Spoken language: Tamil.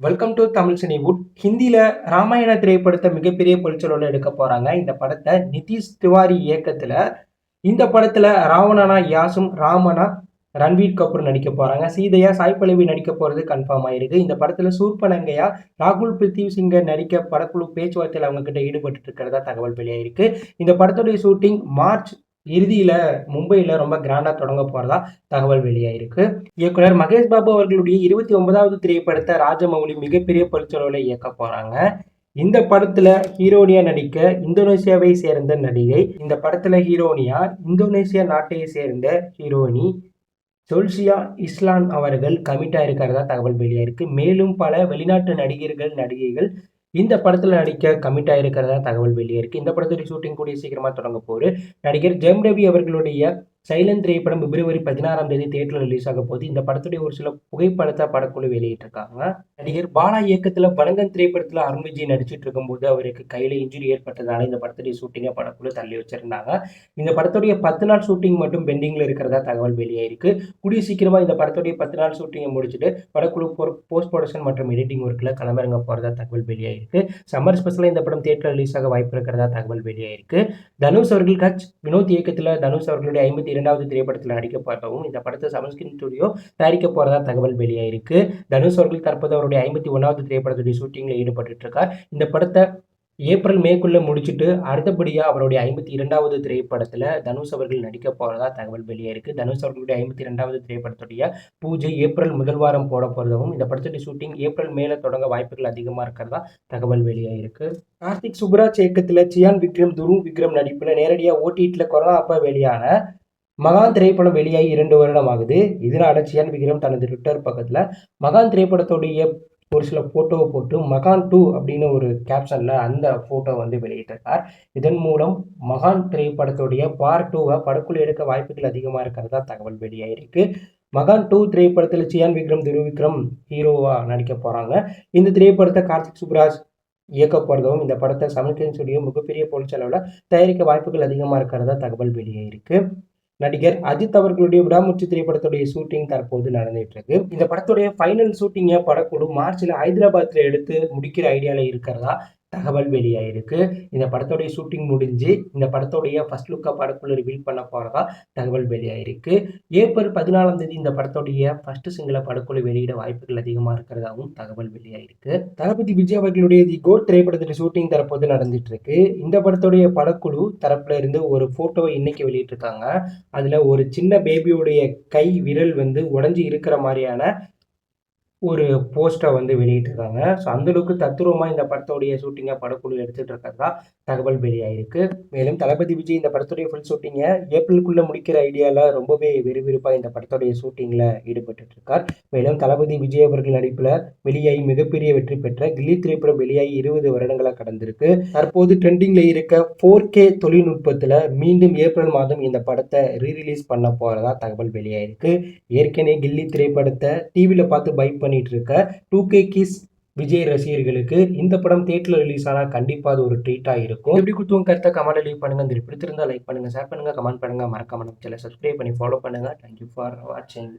Welcome to Tamil Cinewood. ஹிந்தியில ராமாயண திரைப்படத்தை மிகப்பெரிய பொழிச்சலோட எடுக்க போறாங்க. இந்த படத்தை நிதிஷ் திவாரி இயக்கத்துல இந்த படத்துல ராவணனா யாசும் ராமனா ரன்வீர் கபூர் நடிக்க போறாங்க. சீதையா சாய் பல்லவி நடிக்க போறது கன்ஃபார்ம் ஆயிருக்கு. இந்த படத்துல சூர்பனங்கையா ராகுல் பிரித்திவ் சிங்க நடிக்க படக்குழு பேச்சுவார்த்தையில் அவங்க கிட்ட ஈடுபட்டு இருக்கிறதா தகவல் வெளியாயிருக்கு. இந்த படத்துடைய ஷூட்டிங் மார்ச் இறுதியில் மும்பையில் ரொம்ப கிராண்டாக தொடங்க போகிறதா தகவல் வெளியாயிருக்கு. இயக்குனர் மகேஷ் பாபு அவர்களுடைய இருபத்தி ஒன்பதாவது திரைப்படத்தை ராஜமௌலி மிகப்பெரிய பொருட்செலவுல இயக்க போகிறாங்க இந்த படத்துல ஹீரோனியா நடிக்க இந்தோனேசியாவை சேர்ந்த நடிகை இந்த படத்துல ஹீரோனியா இந்தோனேசியா நாட்டை சேர்ந்த ஹீரோனி ஜோல்சியா இஸ்லான் அவர்கள் கமிட்டா இருக்கிறதா தகவல் வெளியாயிருக்கு. மேலும் பல வெளிநாட்டு நடிகர்கள் நடிகைகள் இந்த படத்தில் நடிக்க கமிட் ஆகிருக்கிறதா தகவல் வெளியே இருக்கு. இந்த படத்துடைய ஷூட்டிங் கூடிய சீக்கிரமாக தொடங்க போகுது. நடிகர் ஜெயம் ரவி அவர்களுடைய சைலண்ட் திரைப்படம் பிப்ரவரி பதினாறாம் தேதி தேட்டரில் ரிலீஸ் ஆக போது இந்த படத்துடைய ஒரு சில புகைப்படத்தை படக்குழு வெளியிட்டிருக்காங்க. நடிகர் பாலா இயக்கத்தில் வணங்கன் திரைப்படத்தில் அருண் விஜய் நடிச்சிட்டு இருக்கும்போது அவருக்கு கையில் இன்ஜுரி ஏற்பட்டதால இந்த படத்துடைய ஷூட்டிங்கை படக்குழு தள்ளி வச்சிருந்தாங்க. இந்த படத்துடைய பத்து நாள் ஷூட்டிங் மட்டும் பெண்டிங்கில் இருக்கிறதா தகவல் வெளியாயிருக்கு. கூடிய சீக்கிரமாக இந்த படத்துடைய பத்து நாள் ஷூட்டிங்கை முடிச்சுட்டு படக்குழு போஸ்ட் ப்ரொடக்ஷன் மற்றும் எடிட்டிங் ஒர்க்கில் களமிறங்க போகிறதா தகவல் வெளியாயிருக்கு. சம்மர் ஸ்பெஷலாக இந்த படம் தேட்டரில் ரிலீஸ் ஆக வாய்ப்பு இருக்கிறதா தகவல் வெளியாயிருக்கு. தனுஷ் அவர்கள் கட்ச் வினோத் இயக்கத்தில் தனுஷ் அவர்களுடைய ஐம்பத்தி இரண்டாவது திரைப்படத்தில் நடிக்க போறதாகவும் இந்த படத்தை சமஸ்கின் ஸ்டுடியோ தயாரிக்க போறதா தகவல் வெளியாயிருக்கு. தனுஷ் அவர்கள் தற்போது அவருடைய ஐம்பத்தி ஒன்றாவது திரைப்படத்துடைய ஷூட்டிங்கில் ஈடுபட்டு இருக்கார் இந்த படத்தை ஏப்ரல் மேக்குள்ளே முடிச்சுட்டு அடுத்தபடியாக அவருடைய ஐம்பத்தி இரண்டாவது திரைப்படத்தில் தனுஷ் அவர்கள் நடிக்க போகிறதா தகவல் வெளியாயிருக்கு. தனுஷ் அவர்களுடைய ஐம்பத்தி இரண்டாவது திரைப்படத்துடைய பூஜை ஏப்ரல் முதல் வாரம் போட போகிறதாகவும் இந்த படத்துடைய ஷூட்டிங் ஏப்ரல் மேலே தொடங்க வாய்ப்புகள் அதிகமாக இருக்கிறதா தகவல் வெளியாயிருக்கு. கார்த்திக் சுப்ராஜ் இயக்கத்தில் சியான் விக்ரம் துரு விக்ரம் நடிப்பில் நேரடியாக ஓடிடியில் கொரோனா அப்போ வெளியான மகான் திரைப்படம் வெளியாகி இரண்டு வருடம் ஆகுது இதனால சியான் விக்ரம் தனது ட்விட்டர் பக்கத்தில் மகான் திரைப்படத்துடைய ஒரு சில ஃபோட்டோவை போட்டு மகான் டூ அப்படின்னு ஒரு கேப்ஷனில் அந்த ஃபோட்டோ வந்து வெளியிட்டிருக்கார். இதன் மூலம் மகான் திரைப்படத்துடைய பார்ட் டூவை படக்குழு எடுக்க வாய்ப்புகள் அதிகமாக இருக்கிறதா தகவல் வெளியாகிருக்கு மகான் டூ திரைப்படத்தில் சியான் விக்ரம் திருவிக்ரம் ஹீரோவாக நடிக்க போகிறாங்க இந்த திரைப்படத்தை கார்த்திக் சுப்ராஜ் இயக்க போகிறதும் இந்த படத்தை சமைக்கின் ஸ்டுடியோ மிகப்பெரிய பொருட்செலவில் தயாரிக்க வாய்ப்புகள் அதிகமாக இருக்கிறதா தகவல் வெளியாகிருக்கு நடிகர் அஜித் அவர்களுடைய விடாமுச்சி திரைப்படத்துடைய ஷூட்டிங் தற்போது நடந்துட்டு இருக்கு இந்த படத்துடைய ஃபைனல் ஷூட்டிங்கை படக்குழு மார்ச்ல ஹைதராபாத்ல எடுத்து முடிக்கிற ஐடியால இருக்கிறதா? தகவல் வெளியாயிருக்கு இந்த படத்தோடைய ஷூட்டிங் முடிஞ்சு இந்த படத்தோடைய ஃபர்ஸ்ட் லுக்கை படக்குள்ள ரிவீல் பண்ண போகிறதா தகவல் வெளியாயிருக்கு ஏப்ரல் பதினாலாம் தேதி இந்த படத்தோடைய ஃபர்ஸ்ட் சிங்கிளை படக்குழு வெளியிட வாய்ப்புகள் அதிகமாக இருக்கிறதாகவும் தகவல் வெளியாயிருக்கு தளபதி விஜய் அவர்களுடைய தி கோட் திரைப்படத்தில் ஷூட்டிங் தரப்போது நடந்துட்டு இருக்கு இந்த படத்துடைய படக்குழு தரப்புல இருந்து ஒரு போட்டோவை இன்னைக்கு வெளியிட்டிருக்காங்க. அதில் ஒரு சின்ன பேபியோடைய கை விரல் வந்து உடஞ்சி இருக்கிற மாதிரியான ஒரு போஸ்டரை வந்து வெளியிட்டிருக்காங்க. ஸோ அந்தளவுக்கு தத்துரூபமாக இந்த படத்தோடைய ஷூட்டிங்கை படக்குழு எடுத்துகிட்டு இருக்கிறதா தகவல் வெளியாயிருக்கு. மேலும் தளபதி விஜய் இந்த படத்துடைய ஃபுல் ஷூட்டிங்கை ஏப்ரலுக்குள்ளே முடிக்கிற ஐடியாவில் ரொம்பவே விறுவிறுப்பாக இந்த படத்துடைய ஷூட்டிங்கில் ஈடுபட்டு இருக்கார் மேலும் தளபதி விஜய் அவர்கள் நடிப்பில் வெளியாகி மிகப்பெரிய வெற்றி பெற்ற கில்லி திரைப்படம் வெளியாகி இருபது வருடங்களாக கடந்திருக்கு. தற்போது ட்ரெண்டிங்கில் இருக்க ஃபோர் கே தொழில்நுட்பத்தில் மீண்டும் ஏப்ரல் மாதம் இந்த படத்தை ரீரிலீஸ் பண்ண போகிறதா தகவல் வெளியாகிருக்கு ஏற்கனவே கில்லி திரைப்படத்தை டிவியில் பார்த்து பைப் பண்ணிட்டு இருக்க டூ கே கிஸ் விஜய் ரசிகர்களுக்கு இந்த படம் தேட்டரில் ரிலீஸ் ஆனால் கண்டிப்பாக அது ஒரு ட்ரீட்டாக இருக்கும். எப்படி கொடுத்தவங்க கருத்தை கமெண்ட் லீவ் பண்ணுங்க. இந்த பிடித்திருந்தா லைக் பண்ணுங்க ஷேர் பண்ணுங்க கமெண்ட் பண்ணுங்க. மறக்காம நம்ம சேனல் சப்ஸ்கிரைப் பண்ணி ஃபாலோ பண்ணுங்க. தேங்க்யூ ஃபார் வாட்சிங்